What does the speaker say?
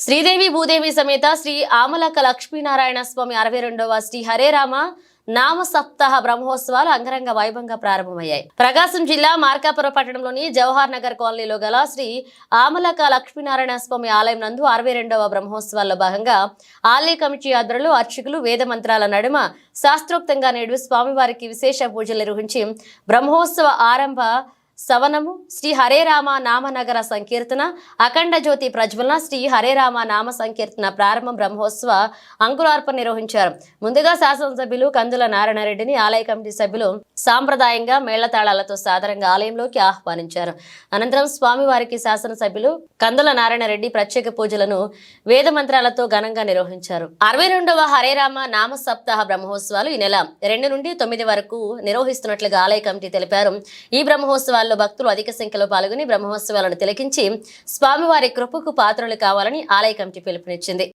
శ్రీదేవి భూదేవి సమేత శ్రీ ఆమలక లక్ష్మీనారాయణ స్వామి అరవై రెండవ శ్రీ హరేరామ నామ సప్తాహ బ్రహ్మోత్సవాలు అంగరంగ వైభవంగా ప్రారంభమయ్యాయి. ప్రకాశం జిల్లా మార్కాపురం పట్టణంలోని జవహర్ నగర్ కాలనీలో గల శ్రీ ఆమలక లక్ష్మీనారాయణ స్వామి ఆలయం నందు అరవై రెండవ బ్రహ్మోత్సవాల్లో భాగంగా ఆలయ కమిటీ ఆధ్వర్యంలో అర్చకులు వేద మంత్రాల నడుమ శాస్త్రోక్తంగా నేడు స్వామివారికి విశేష పూజలు నిర్వహించి బ్రహ్మోత్సవ ఆరంభ సవనము. శ్రీ హరే రామ నామనగర సంకీర్తన. అఖండ జ్యోతి ప్రజ్వలన శ్రీ హరే రామ నామ సంకీర్తన ప్రారంభ బ్రహ్మోత్సవ అంకురార్పణ నిర్వహించారు. ముందుగా శాసనసభ్యులు కందుల నారాయణరెడ్డిని ఆలయ కమిటీ సభ్యులు సాంప్రదాయంగా మేళతాళాలతో సాధారణంగా ఆలయంలోకి ఆహ్వానించారు. అనంతరం స్వామివారికి శాసనసభ్యులు కందుల నారాయణరెడ్డి ప్రత్యేక పూజలను వేద మంత్రాలతో ఘనంగా నిర్వహించారు. అరవై రెండవ హరే రామ నామ సప్తాహ బ్రహ్మోత్సవాలు ఈ నెల రెండు నుండి తొమ్మిది వరకు నిర్వహిస్తున్నట్లుగా ఆలయ కమిటీ తెలిపారు. ఈ బ్రహ్మోత్సవాలు ఉత్సవాల్లో భక్తులు అధిక సంఖ్యలో పాల్గొని బ్రహ్మోత్సవాలను తిలకించి స్వామివారి కృపకు పాత్రలు కావాలని ఆలయ కమిటీ పిలుపునిచ్చింది.